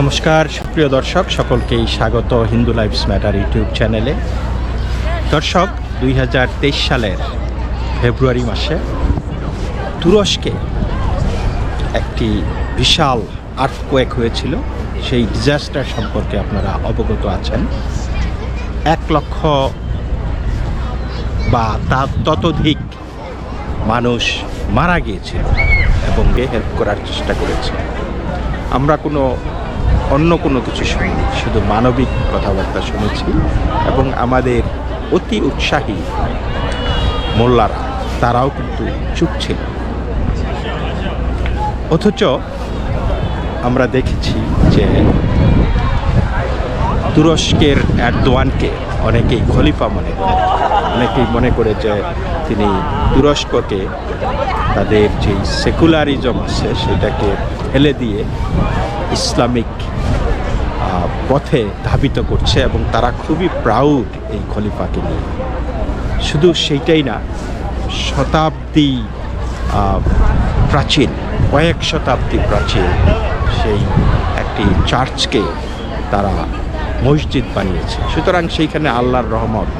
নমস্কার, সুপ্রিয় দর্শক, সকলকেই স্বাগত হিন্দু লাইফস ম্যাটার ইউটিউব চ্যানেলে। দর্শক, দুই হাজার তেইশ সালের ফেব্রুয়ারি মাসে তুরস্কে একটি বিশাল আর্থকোয়েক হয়েছিল। সেই ডিজাস্টার সম্পর্কে আপনারা অবগত আছেন। এক লক্ষ বা তার ততোধিক মানুষ মারা গিয়েছিল এবং হেল্প করার চেষ্টা করেছে। আমরা কোনো অন্য কোনো কিছু শুনিনি, শুধু মানবিক কথাবার্তা শুনেছি এবং আমাদের অতি উৎসাহী মোল্লারা, তারাও কিন্তু চুপ ছিল। অথচ আমরা দেখেছি যে তুরস্কের এরদোয়ানকে অনেকেই খলিফা মনে করে, অনেকেই মনে করে যে তিনি তুরস্ককে তাদের যেই সেকুলারিজম আছে সেটাকে ফেলে দিয়ে ইসলামিক পথে ধাবিত করছে এবং তারা খুবই প্রাউড এই খলিফাকে নিয়ে। শুধু সেইটাই না, শতাব্দী প্রাচীন, কয়েক শতাব্দী প্রাচীন সেই একটি চার্চকে তারা মসজিদ বানিয়েছে। সুতরাং সেইখানে আল্লাহর রহমত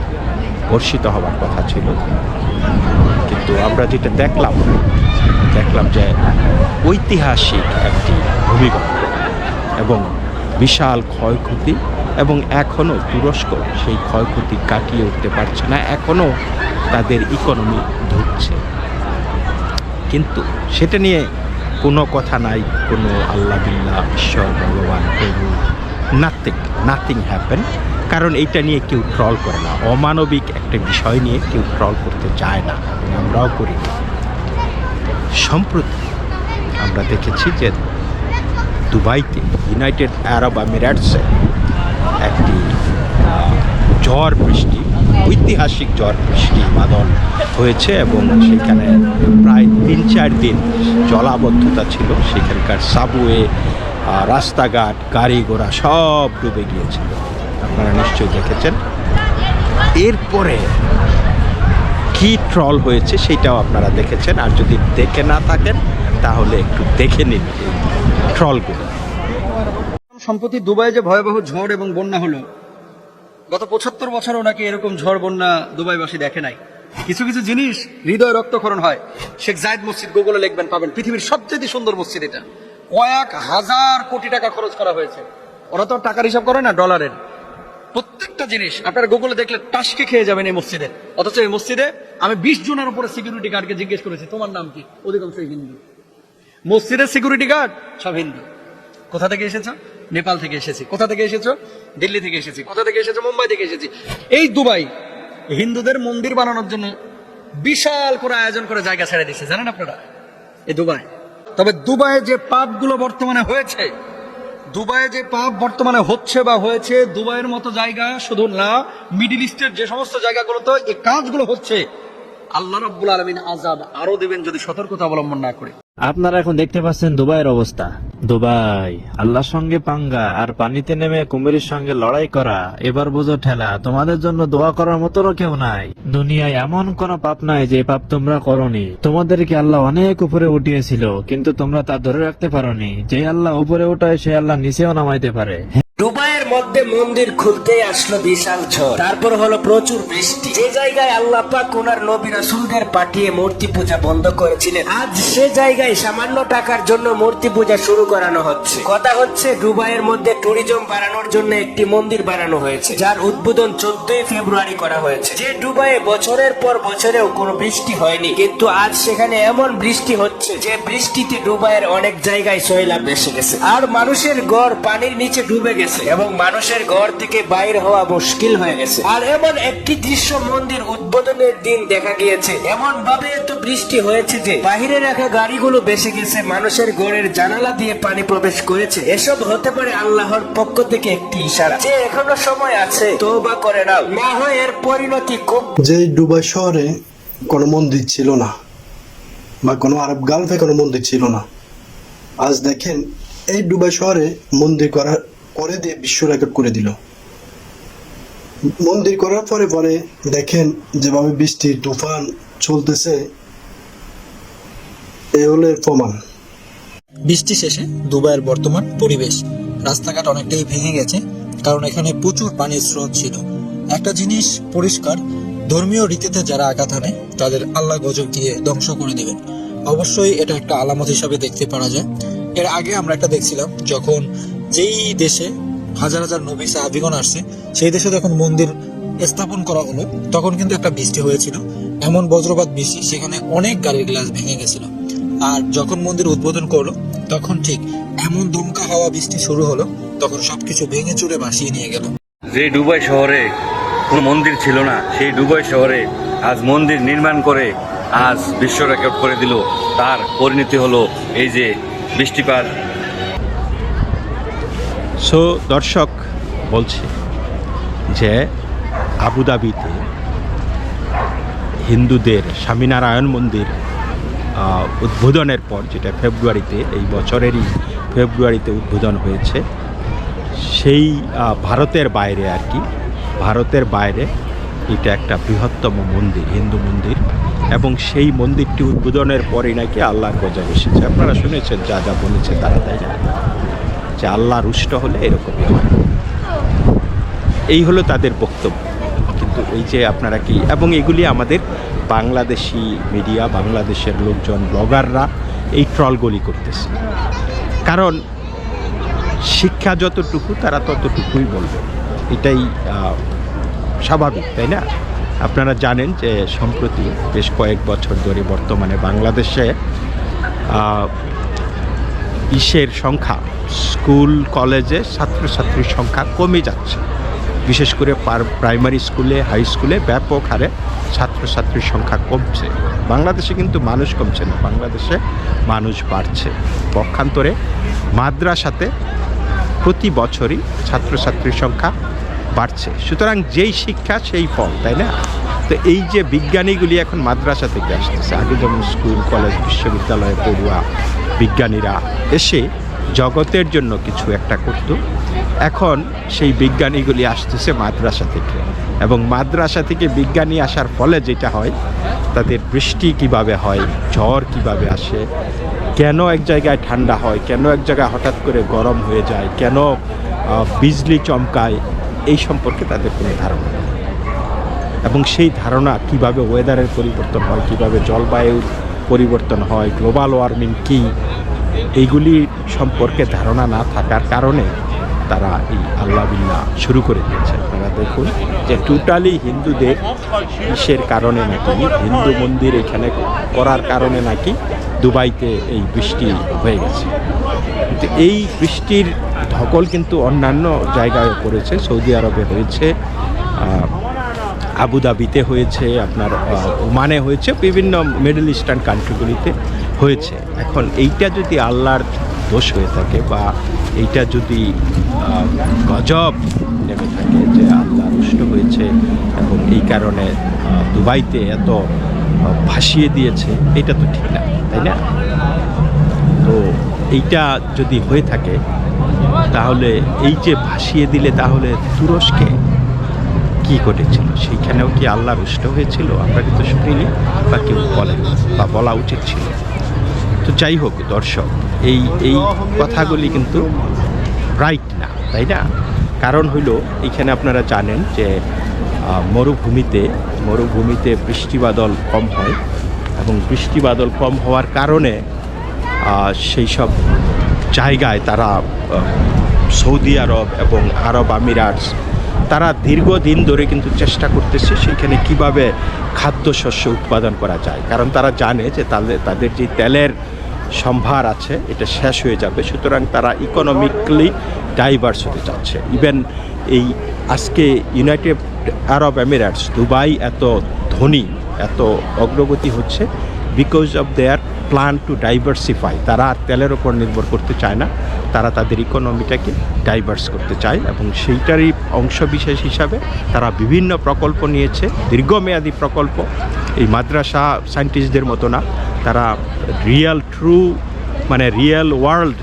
বর্ষিত হবার কথা ছিল। কিন্তু আমরা যেটা দেখলাম দেখলাম যে ঐতিহাসিক একটি ভূমিকম্প এবং বিশাল ক্ষয়ক্ষতি এবং এখনও তুরস্ক সেই ক্ষয়ক্ষতি কাটিয়ে উঠতে পারছে না এখনও তাদের ইকোনমি ধরছে। কিন্তু সেটা নিয়ে কোনো কথা নাই, কোনো আল্লাহ বিল্লাহ, ঈশ্বর ভগবান, প্রভু নাথিং নাথিং হ্যাপেন কারণ এইটা নিয়ে কেউ ট্রল করে না। অমানবিক একটা বিষয় নিয়ে কেউ ট্রল করতে চায় না আমরাও করি সম্প্রতি আমরা দেখেছি যে দুবাইতে ইউনাইটেড আরব আমিরাটসে একটি ঝড় বৃষ্টি, ঐতিহাসিক ঝড় বৃষ্টি বাদল হয়েছে এবং সেখানে প্রায় তিন চার দিন জলাবদ্ধতা ছিল। সেখানকার সাবওয়ে রাস্তাঘাট গাড়ি ঘোড়া সব ডুবে গিয়েছিল। আপনারা নিশ্চয়ই দেখেছেন। এরপরে কি ট্রল হয়েছে সেটাও আপনারা দেখেছেন। আর যদি দেখে না থাকেন, তাহলে একটু দেখে নিন ট্রলগুলো সম্প্রতি দুবাই যে ভয়াবহ ঝড় এবং বন্যা হলো, গত পঁচাত্তর বছরও নাকি এরকম ঝড়, বন্যা দুবাইবাসী দেখে নাই। কিছু কিছু জিনিস হৃদয় রক্তক্ষরণ হয়। শেখ জায়দ মসজিদ গুগলে লিখবেন, পাবেন। পৃথিবীর সবচেয়ে সুন্দর মসজিদ এটা। কয়েক হাজার কোটি টাকা খরচ করা হয়েছে। ওরা তো টাকার হিসাব করে না ডলারের প্রত্যেকটা জিনিস আপনারা গুগলে দেখলে টাসকে খেয়ে যাবেন এই মসজিদে। অথচ এই মসজিদে আমি বিশ জনের উপরে সিকিউরিটি গার্ডকে জিজ্ঞেস করেছি, তোমার নাম কি? অধিকাংশ হিন্দু। মসজিদের সিকিউরিটি গার্ড সব হিন্দু। কোথা থেকে এসেছ? নেপাল থেকে এসেছি। কোথা থেকে এসেছ? দিল্লি থেকে এসেছি। কোথা থেকে এসেছ? মুম্বাই থেকে এসেছি। এই দুবাই হিন্দুদের মন্দির বানানোর জন্য বিশাল করে আয়োজন করে জায়গা ছেড়ে দিচ্ছে জানেন আপনারা? এই দুবাই। তবে দুবাইয়ে যে পাপগুলো বর্তমানে হয়েছে দুবাইয়ে যে পাপ বর্তমানে হচ্ছে বা হয়েছে, দুবাইয়ের মতো জায়গা শুধু না, মিডিল ইস্টের যে সমস্ত জায়গাগুলোতে এই কাজগুলো হচ্ছে আল্লাহ আরও যদি সতর্কতা অবলম্বন না করে। আপনারা এখন দেখতে পাচ্ছেন দুবাইয়ের অবস্থা। দুবাই, আল্লাহর সঙ্গে পাঙ্গা আর পানিতে নেমে কুমিরের সঙ্গে লড়াই করা, এবার বুঝো ঠেলা, তোমাদের জন্য দোয়া করার মতনও কেউ নাই। দুনিয়ায় এমন কোন পাপ নাই যে পাপ তোমরা করনি। তোমাদেরকে আল্লাহ অনেক উপরে উঠিয়েছিল, কিন্তু তোমরা তা ধরে রাখতে পারোনি। যে আল্লাহ উপরে উঠায়, সে আল্লাহ নিচেও নামাইতে পারে। দুবাইয়ের মধ্যে মন্দির খুলতে আসলো বিশাল ঝড়। তারপর হলো প্রচুর বৃষ্টি। যে জায়গায় আল্লাহ পাক ওনার নবী রাসুলদের পাঠিয়ে মূর্তি পূজা বন্ধ করেছিলেন, আজ সে জায়গায় সামান্য টাকার জন্য মূর্তি পূজা শুরু করানো হচ্ছে। কথা হচ্ছে দুবাইয়ের মধ্যে ট্যুরিজম বাড়ানোর জন্য একটি মন্দির বানানো হয়েছে, যার উদ্বোধন চোদ্দই ফেব্রুয়ারি করা হয়েছে। যে দুবাইয়ে বছরের পর বছরেও কোনো বৃষ্টি হয়নি, কিন্তু আজ সেখানে এমন বৃষ্টি হচ্ছে যে বৃষ্টিতে দুবাইয়ের অনেক জায়গায় সয়লাভ এসে গেছে। আর মানুষের গড় পানির নিচে ডুবে গেছে এবং মানুষের ঘর থেকে বাইর হওয়া মুশকিল হয়ে গেছে। আর এমন একটি দৃশ্য মন্দির উদ্বোধনের দিন দেখা গিয়েছে। এমন ভাবে এত বৃষ্টি হয়েছে যে বাহিরে রাখা গাড়িগুলো বেসে গেছে, মানুষের ঘরের জানালা দিয়ে পানি প্রবেশ করেছে। এসব হতে পারে আল্লাহর পক্ষ থেকে একটি ইশারা। যে এখনও সময় আছে তওবা করে নাও। না হয় এর পরিণতি খুব যে দুবাই শহরে কোনো মন্দির ছিল না বা কোনো আরব গালফে কোনো মন্দির ছিল না আজ দেখেন এই দুবাই শহরে মন্দির করা করে দিয়ে বিশ্ব রেকর্ড করে দিল। মন্দির করার পরে পরে দেখেন যেভাবে বৃষ্টি তুফান চলতেছে এ হলো এর প্রমাণ। বৃষ্টি শেষে দুবাইয়ের বর্তমান পরিবেশ। রাস্তাঘাট অনেকটাই ভেঙে গেছে, কারণ এখানে প্রচুর পানির স্রোত ছিল। একটা জিনিস পরিষ্কার, ধর্মীয় রীতিতে যারা আঘাত হানে, তাদের আল্লাহ গজব দিয়ে ধ্বংস করে দেবেন। অবশ্যই এটা একটা আলামত হিসাবে দেখতে পারা যায়। এর আগে আমরা একটা দেখছিলাম, যখন যেই দেশে হাজার হাজার নবী সাহাবিগণ আসছে, সেই দেশে যখন মন্দির স্থাপন করা হলো, তখন কিন্তু একটা বৃষ্টি হয়েছিল। এমন বজ্রপাত বৃষ্টি, সেখানে অনেক গাড়ির গ্লাস ভেঙে গেছিল। আর যখন মন্দির উদ্বোধন করল তখন ঠিক এমন দমকা হাওয়া বৃষ্টি শুরু হলো তখন সবকিছু ভেঙে চুরে ভাসিয়ে নিয়ে গেল। যে ডুবাই শহরে কোনো মন্দির ছিল না সেই দুবাই শহরে আজ মন্দির নির্মাণ করে আজ বিশ্ব রেকর্ড করে দিল। তার পরিণতি হলো এই যে বৃষ্টিপাত। সো দর্শক বলছে যে আবুধাবিতে হিন্দুদের স্বামীনারায়ণ মন্দির উদ্বোধনের পর, যেটা ফেব্রুয়ারিতে, এই বছরেরই ফেব্রুয়ারিতে উদ্বোধন হয়েছে, সেই ভারতের বাইরে আর কি, ভারতের বাইরে এটা একটা বৃহত্তম মন্দির, হিন্দু মন্দির, এবং সেই মন্দিরটি উদ্বোধনের পরেই নাকি আল্লাহর গজব এসেছে। আপনারা শুনেছেন, যা যা বলেছে তারা তাই না যে আল্লাহ রুষ্ট হলে এরকমই হয়। এই হলো তাদের বক্তব্য। কিন্তু এই যে আপনারা কি, এবং এগুলি আমাদের বাংলাদেশি মিডিয়া বাংলাদেশের লোকজন ব্লগাররা এই ট্রলগুলি করতেছে। কারণ শিক্ষা যতটুকু, তারা ততটুকুই বলবে। এটাই স্বাভাবিক, তাই না? আপনারা জানেন যে সম্প্রতি বেশ কয়েক বছর ধরে বর্তমানে বাংলাদেশে ইসের সংখ্যা, স্কুল, কলেজে ছাত্রছাত্রীর সংখ্যা কমে যাচ্ছে। বিশেষ করে পার- প্রাইমারি স্কুলে, হাই স্কুলে ব্যাপক হারে ছাত্রছাত্রীর সংখ্যা কমছে। বাংলাদেশে কিন্তু মানুষ কমছে না, বাংলাদেশে মানুষ বাড়ছে। পক্ষান্তরে মাদ্রাসাতে প্রতি বছরই ছাত্রছাত্রীর সংখ্যা বাড়ছে। সুতরাং যেই শিক্ষা, সেই ফল, তাই না? তো এই যে বিজ্ঞানীগুলি এখন মাদ্রাসা থেকে আসতেছে, আগে যেমন স্কুল, কলেজ, বিশ্ববিদ্যালয়ে, পড়ুয়া বিজ্ঞানীরা এসে জগতের জন্য কিছু একটা করত। এখন সেই বিজ্ঞানীগুলি আসতেছে মাদ্রাসা থেকে। এবং মাদ্রাসা থেকে বিজ্ঞানী আসার ফলে যেটা হয়, তাদের বৃষ্টি কীভাবে হয়, ঝড় কীভাবে আসে, কেন এক জায়গায় ঠান্ডা হয়, কেন এক জায়গায় হঠাৎ করে গরম হয়ে যায়, কেন বিজলি চমকায়, এই সম্পর্কে তাদের কোনো ধারণা নেই। এবং সেই ধারণা কীভাবে ওয়েদারের পরিবর্তন হয়, কীভাবে জলবায়ুর পরিবর্তন হয়, গ্লোবাল ওয়ার্মিং কী, এইগুলি সম্পর্কে ধারণা না থাকার কারণে তারা এই আল্লাহ বিল্লা শুরু করে দিয়েছে। আপনারা দেখুন যে টোটালি হিন্দুদের ইসের কারণে নাকি হিন্দু মন্দির এখানে করার কারণে নাকি দুবাইতে এই বৃষ্টি হয়ে গেছে। কিন্তু এই বৃষ্টির ধকল কিন্তু অন্যান্য জায়গায় পড়েছে। সৌদি আরবে হয়েছে আবুধাবিতে হয়েছে, আপনার ওমানে হয়েছে, বিভিন্ন মিডল ইস্টার্ন কান্ট্রিগুলিতে হয়েছে। এখন এইটা যদি আল্লাহর দোষ হয়ে থাকে বা এইটা যদি গজব নেমে থাকে যে আল্লাহ রুষ্ট হয়েছে এবং এই কারণে দুবাইতে এত ভাসিয়ে দিয়েছে, এটা তো ঠিক না, তাই না? তো এইটা যদি হয়ে থাকে, তাহলে এই যে ভাসিয়ে দিলে তাহলে তুরস্কে কি ঘটেছিল? সেইখানেও কি আল্লাহ রুষ্ট হয়েছিল? আমরা কিন্তু শুনিনি বা কেউ বলেন বা বলা উচিত ছিল। তো যাই হোক, দর্শক, এই এই কথাগুলি কিন্তু রাইট না, তাই না? কারণ হইল, এখানে আপনারা জানেন যে মরুভূমিতে মরুভূমিতে বৃষ্টিবাদল কম হয় এবং বৃষ্টিবাদল কম হওয়ার কারণে সেই সব জায়গায় তারা সৌদি আরব এবং আরব আমিরাটস, তারা দীর্ঘদিন ধরে কিন্তু চেষ্টা করতেছে সেখানে কীভাবে খাদ্যশস্য উৎপাদন করা যায়। কারণ তারা জানে যে তাদের তাদের যে তেলের সম্ভার আছে, এটা শেষ হয়ে যাবে। সুতরাং তারা ইকোনমিক্যালি ডাইভার্স হতে চাচ্ছে। ইভেন এই আজকে ইউনাইটেড আরব এমিরেটস দুবাই এত ধনী, এত অগ্রগতি হচ্ছে because of their plan to diversify তারা আর তেলের ওপর নির্ভর করতে চায় না। তারা তাদের ইকোনমিটাকে ডাইভার্স করতে চায় এবং সেইটারই অংশ বিশেষ হিসাবে তারা বিভিন্ন প্রকল্প নিয়েছে, দীর্ঘমেয়াদী প্রকল্প। এই মাদ্রাসা সায়েন্টিস্টদের মতো না। তারা রিয়েল ট্রু মানে রিয়েল ওয়ার্ল্ড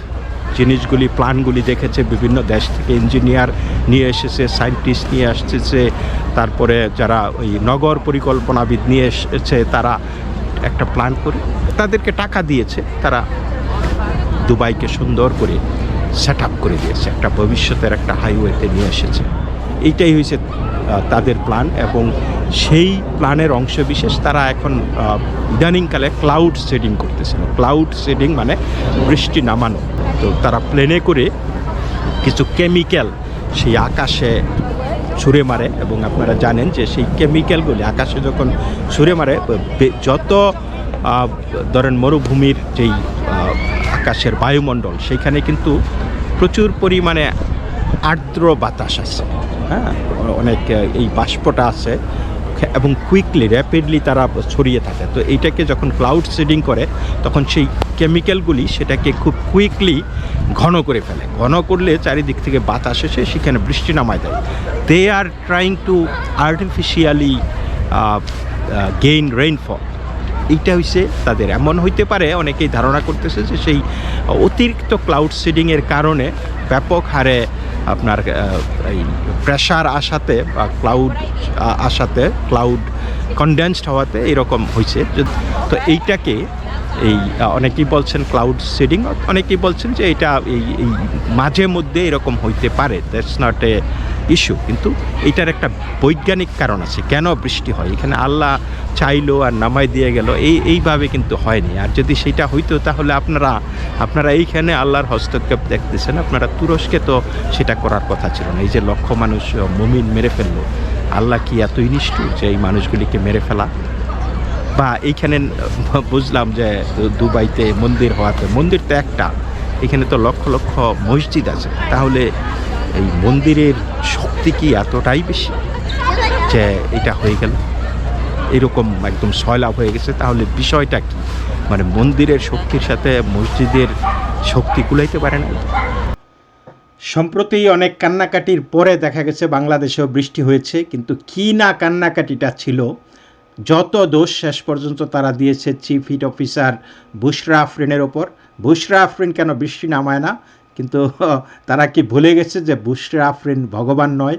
জিনিসগুলি প্ল্যানগুলি দেখেছে, বিভিন্ন দেশ থেকে ইঞ্জিনিয়ার নিয়ে এসেছে সায়েন্টিস্ট নিয়ে আসতেছে, তারপরে যারা ওই নগর পরিকল্পনাবিদ নিয়ে এসেছে, তারা একটা প্ল্যান করে, তাদেরকে টাকা দিয়েছে, তারা দুবাইকে সুন্দর করে সেট করে দিয়েছে, একটা ভবিষ্যতের একটা হাইওয়েতে নিয়ে এসেছে। এইটাই হয়েছে তাদের প্ল্যান এবং সেই প্ল্যানের অংশ বিশেষ তারা এখন ইদানিংকালে ক্লাউড সেডিং করতেছিল ক্লাউড সেডিং মানে বৃষ্টি নামানো। তো তারা প্লেনে করে কিছু কেমিক্যাল সেই আকাশে ছুঁড়ে মারে এবং আপনারা জানেন যে সেই কেমিক্যালগুলি আকাশে যখন ছুঁড়ে মারে যত ধরেন মরুভূমির যেই আকাশের বায়ুমণ্ডল, সেখানে কিন্তু প্রচুর পরিমাণে আর্দ্র বাতাস আছে। হ্যাঁ? অনেক এই বাষ্পটা আছে। এবং কুইকলি র্যাপিডলি তারা ছড়িয়ে থাকে। তো এইটাকে যখন ক্লাউড সিডিং করে, তখন সেই কেমিক্যালগুলি সেটাকে খুব কুইকলি ঘন করে ফেলে। ঘন করলে চারিদিক থেকে বাতাস এসে সেখানে বৃষ্টি নামায় দেয়। They are trying to artificially gain rainfall এইটা হইছে তাদের। এমন হইতে পারে, অনেকেই ধারণা করতেছে যে সেই অতিরিক্ত ক্লাউড সিডিংয়ের কারণে ব্যাপক হারে আপনার এই প্রেশার আসাতে বা ক্লাউড আসাতে ক্লাউড কনডেন্সড হওয়াতে এরকম হয়েছে তো এইটাকে এই অনেকেই বলছেন ক্লাউড সিডিং অনেকেই বলছেন যে এটা এই এই মাঝে মধ্যে এরকম হইতে পারে দ্যাটস নট এ ইস্যু কিন্তু এইটার একটা বৈজ্ঞানিক কারণ আছে, কেন বৃষ্টি হয়? এখানে আল্লাহ চাইলো আর নামাই দিয়ে গেল, এই, এইভাবে কিন্তু হয়নি, আর যদি সেটা হইতো তাহলে আপনারা আপনারা এইখানে আল্লাহর হস্তক্ষেপ দেখতেছেন, আপনারা তুরস্কে তো সেটা করার কথা ছিল না, এই যে লক্ষ মানুষ, মুমিন মেরে ফেলল, আল্লাহ কি এতই নিষ্ঠুর যে এই মানুষগুলিকে মেরে ফেলা? বা এইখানে বুঝলাম যে দুবাইতে মন্দির হওয়াতে মন্দির তো একটা, এখানে তো লক্ষ লক্ষ মসজিদ আছে। তাহলে এই মন্দিরের শক্তি কি এতটাই বেশি যে এটা হয়ে গেল? এরকম একদম সয়লাভ হয়ে গেছে। তাহলে বিষয়টা কি? মানে মন্দিরের শক্তির সাথে মসজিদের শক্তি কুলাইতে পারে না? সম্প্রতি অনেক কান্নাকাটির পরে দেখা গেছে, বাংলাদেশেও বৃষ্টি হয়েছে, কিন্তু কি না কান্নাকাটিটা ছিল যত দোষ শেষ পর্যন্ত তারা দিয়েছে চিফ হিট অফিসার বুশরা আফরিনের ওপর। বুশরা আফরিন কেন বৃষ্টি নামায় না? কিন্তু তারা কি ভুলে গেছে যে বুশরা আফরিন ভগবান নয়?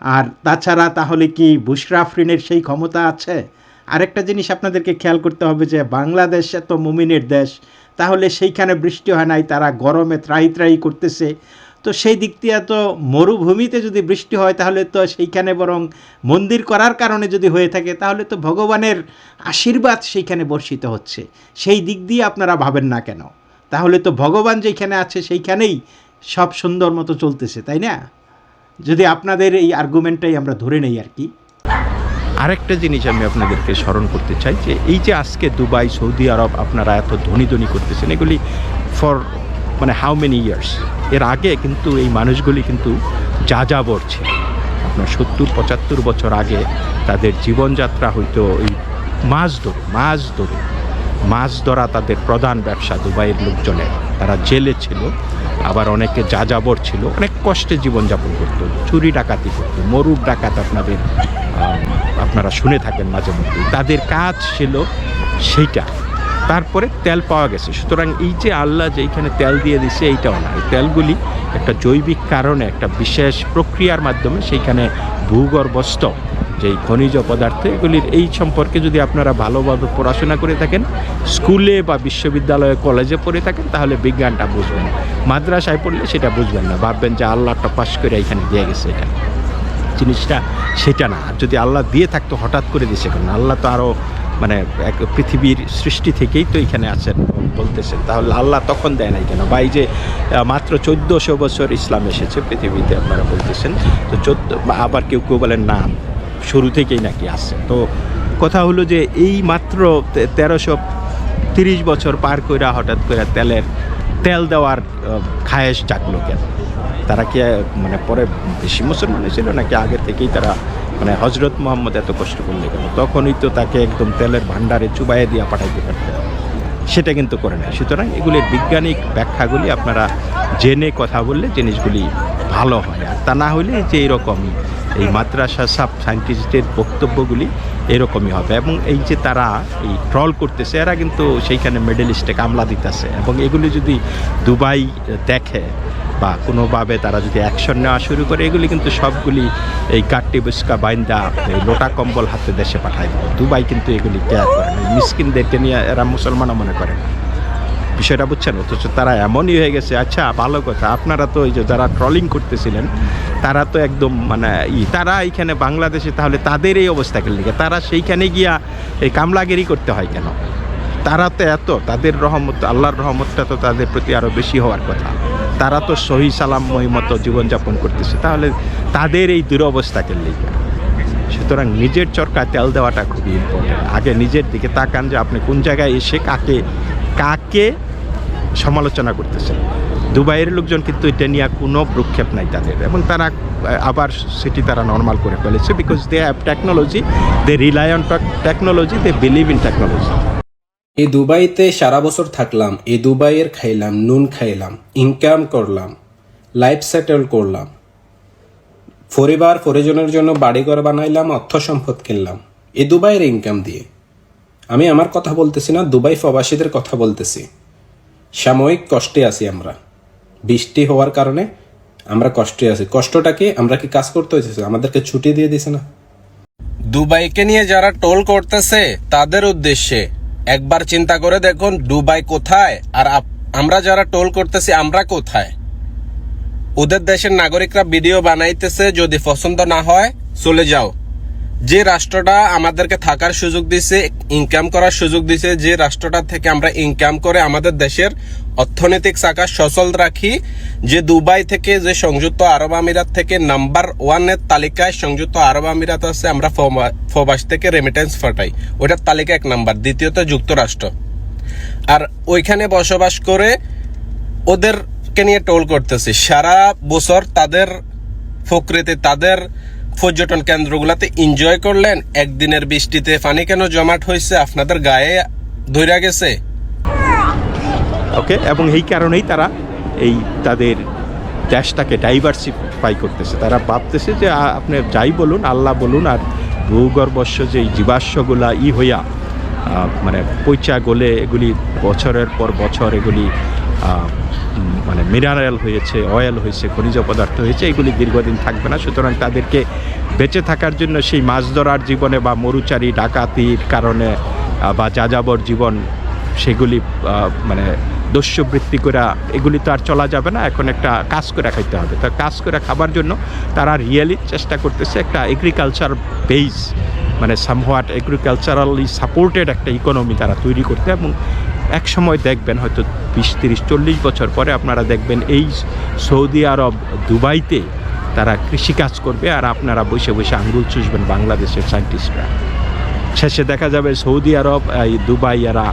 আর তাছাড়া তাহলে কি বুশরা আফরিনের সেই ক্ষমতা আছে? আরেকটা জিনিস আপনাদেরকে খেয়াল করতে হবে যে বাংলাদেশ এত মুমিনের দেশ, তাহলে সেইখানে বৃষ্টি হয় নাই, তারা গরমে ত্রাহি ত্রাহি করতেছে। তো সেই দিক দিয়ে তো মরুভূমিতে যদি বৃষ্টি হয়, তাহলে তো সেইখানে বরং মন্দির করার কারণে যদি হয়ে থাকে, তাহলে তো ভগবানের আশীর্বাদ সেইখানে বর্ষিত হচ্ছে। সেই দিক দিয়ে আপনারা ভাবেন না কেন? তাহলে তো ভগবান যেখানে আছে, সেইখানেই সব সুন্দর মতো চলতেছে, তাই না? যদি আপনাদের এই আর্গুমেন্টটাই আমরা ধরে নেই আর কি। আরেকটা জিনিস আমি আপনাদেরকে স্মরণ করতে চাই, যে এই যে আজকে দুবাই, সৌদি আরব আপনারা এত ধনী ধনী করতেছেন, এগুলি ফর মানে হাউ মেনি ইয়ার্স এর আগে কিন্তু এই মানুষগুলি কিন্তু যা যাবর ছিল। আপনার সত্তর, পঁচাত্তর বছর আগে তাদের জীবনযাত্রা হয়তো ওই মাছ ধরে মাছ ধরে। মাছ ধরা তাদের প্রধান ব্যবসা দুবাইয়ের লোকজনের। তারা জেলে ছিল, আবার অনেকে যা যাযাবর ছিল, অনেক কষ্টে জীবনযাপন করতো। চুরি ডাকাতি করতো, মরুর ডাকাত আপনাদের আপনারা শুনে থাকেন মাঝে মধ্যে। তাদের কাজ ছিল সেইটা। তারপরে তেল পাওয়া গেছে। সুতরাং এই যে আল্লাহ যে এইখানে তেল দিয়ে দিছে, এইটাও না। এই তেলগুলি একটা জৈবিক কারণে, একটা বিশেষ প্রক্রিয়ার মাধ্যমে সেইখানে ভূগর্ভস্থ যেই খনিজ পদার্থ, এগুলির এই সম্পর্কে যদি আপনারা ভালোভাবে পড়াশোনা করে থাকেন, স্কুলে বা বিশ্ববিদ্যালয়ে, কলেজে পড়ে থাকেন, তাহলে বিজ্ঞানটা বুঝবেন মাদ্রাসায় পড়লে সেটা বুঝবেন না। ভাববেন যে আল্লাহটা টপাস করে এখানে দিয়ে গেছে এটা। জিনিসটা সেটা না। যদি আল্লাহ দিয়ে থাকতো, হঠাৎ করে দিছে কেন? আল্লাহ তো আরও মানে এক পৃথিবীর সৃষ্টি থেকেই তো এখানে আছেন বলতেছেন। তাহলে আল্লাহ তখন দেয় নাই কেন? বা এই যে মাত্র চোদ্দোশো বছর ইসলাম এসেছে পৃথিবীতে আপনারা বলতেছেন, তো চোদ্দ আবার কেউ কেউ বলেন না, শুরু থেকেই নাকি আসছে তো কথা হলো যে এই মাত্র তেরোশো তিরিশ বছর পার কইরা হঠাৎ করে তেলের, তেল দেওয়ার খায়েশ জাগলো কেন? তারা কি মানে পরে বেশি মুসলমান ছিল নাকি আগে থেকেই তারা মানে হজরত মোহাম্মদ এত কষ্ট করলে কেন? তখনই তো তাকে একদম তেলের ভাণ্ডারে চুবাইয়ে দিয়া পাঠাইতে পারতেন। সেটা কিন্তু করে নাই। সুতরাং এগুলির বৈজ্ঞানিক ব্যাখ্যাগুলি আপনারা জেনে কথা বললে জিনিসগুলি ভালো হয়। আর তা না হলে যে এরকম এই মাদ্রাসা সাব সায়েন্টিস্টের বক্তব্যগুলি এরকমই হবে। এবং এই যে তারা এই ট্রল করতেছে, এরা কিন্তু সেইখানে মেডেলিস্টে কামলা দিতেছে। এবং এগুলি যদি দুবাই দেখে বা কোনোভাবে তারা যদি অ্যাকশন নেওয়া শুরু করে, এগুলি কিন্তু সবগুলি এই কাট্টি বুস্কা বাইন্দা, এই লোটা কম্বল হাতে দেশে পাঠায় দেবে দুবাই কিন্তু এগুলি কেয়ার করে না। মিসকিনদেরকে নিয়ে এরা মুসলমানও মনে করে না। বিষয়টা বুঝছেন? অথচ তারা এমনই হয়ে গেছে আচ্ছা ভালো কথা। আপনারা তো ওই যে যারা ট্রলিং করতেছিলেন, তারা তো একদম মানে তারা এইখানে বাংলাদেশে তাহলে তাদের এই অবস্থাকে লিখে তারা সেইখানে গিয়া এই কামলাগিরি করতে হয় কেন? তারা তো এত, তাদের রহমত, আল্লাহর রহমতটা তো তাদের প্রতি আরও বেশি হওয়ার কথা। তারা তো সহি সালামময় মতো জীবনযাপন করতেছে। তাহলে তাদের এই দুরবস্থাকে লিখে। সুতরাং নিজের চরকায় তেল দেওয়াটা খুবই ইম্পর্টেন্ট আগে নিজের দিকে তাকান যে আপনি কোন জায়গায় এসে কাকে কাকে সমালোচনা করতেছেন। দুবাইয়ের লোকজন কিন্তু এটা নিয়ে কোনো প্রক্ষেপ নাই তাদের। এবং তারা আবার সেটি তারা নর্মাল করে ফেলেছে। Because they have technology they rely on technology they believe in technology এই দুবাইতে সারা বছর থাকলাম এই দুবাইয়ের খাইলাম, নুন খাইলাম, ইনকাম করলাম, লাইফ সেটেল করলাম। পরিবার, পরিজনের জন্য বাড়িঘর বানাইলাম, অর্থ সম্পদ কিনলাম। এ দুবাইয়ের ইনকাম দিয়ে। আমি আমার কথা বলতেছি না, দুবাই প্রবাসীদের কথা বলতেছি। সাময়িক কষ্টে আছি আমরা। বৃষ্টি হওয়ার কারণে আমরা কষ্টে আছি। কষ্টটাকে আমরা কি কাজ করতে হয়েছে আমাদেরকে ছুটি দিয়ে দিছে না। দুবাইকে নিয়ে যারা টোল করতেছে, তাদের উদ্দেশ্যে একবার চিন্তা করে দেখুন, দুবাই কোথায়? আর আমরা যারা টোল করতেছি, আমরা কোথায়? ওদের দেশের নাগরিকরা ভিডিও বানাইতেছে, যদি পছন্দ না হয়, চলে যাও। যে রাষ্ট্রটা আমাদেরকে থাকার সুযোগ দিছে ইনকাম করার সুযোগ দিছে, যে রাষ্ট্রটা থেকে আমরা ইনকাম করে আমাদের দেশের অর্থনৈতিক চাকা সচল রাখি, যে দুবাই থেকে যে সংযুক্ত আরব আমিরাত থেকে নাম্বার ওয়ানের তালিকায় সংযুক্ত আরব আমিরাত আছে, আমরা ফবা- প্রবাস থেকে রেমিটেন্স ফাটাই ওইটার তালিকা এক নাম্বার, দ্বিতীয়ত যুক্তরাষ্ট্র। আর ওইখানে বসবাস করে ওদেরকে নিয়ে টোল করতেছে। সারা বছর তাদের প্রকৃতি তাদের পর্যটন কেন্দ্রগুলোতে এনজয় করলেন। একদিনের বৃষ্টিতে পানি কেন জমাট হয়েছে? আপনাদের গায়ে ধইরা গেছে? ওকে, এবং এই কারণেই তারা এই তাদের দেশটাকে ডাইভার্সিফাই করতেছে। তারা ভাবতেছে যে আপনি যাই বলুন, আল্লাহ বলুন, আর ভূগর্ভস্য যে জীবাশ্মগুলা ই হইয়া মানে পৈচা গোলে এগুলি বছরের পর বছর এগুলি মানে মিনারেল হয়েছে অয়েল হয়েছে, খনিজ পদার্থ হয়েছে, এগুলি দীর্ঘদিন থাকবে না। সুতরাং তাদেরকে বেঁচে থাকার জন্য সেই মাছ ধরার জীবনে বা মরুচারি, ডাকাতির কারণে বা যাযাবর জীবন, সেগুলি মানে দস্যবৃত্তি করে, এগুলি তো আর চলা যাবে না। এখন একটা কাজ করে খাইতে হবে। তো কাজ করে খাবার জন্য তারা রিয়েলি চেষ্টা করতেছে একটা এগ্রিকালচার বেস মানে সামহাট এগ্রিকালচারালি সাপোর্টেড একটা ইকোনমি তারা তৈরি করতে এবং এক সময় দেখবেন হয়তো বিশ, তিরিশ, চল্লিশ বছর পরে আপনারা দেখবেন এই সৌদি আরব দুবাইতে তারা কৃষিকাজ করবে আর আপনারা বসে বসে আঙ্গুল চুষবেন বাংলাদেশের সায়েন্টিস্টরা শেষে দেখা যাবে সৌদি আরব, এই দুবাই এরা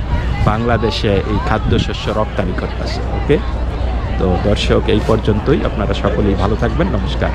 বাংলাদেশে এই খাদ্যশস্য রপ্তানি করতেছে ওকে তো দর্শক, এই পর্যন্তই। আপনারা সকলেই ভালো থাকবেন। নমস্কার।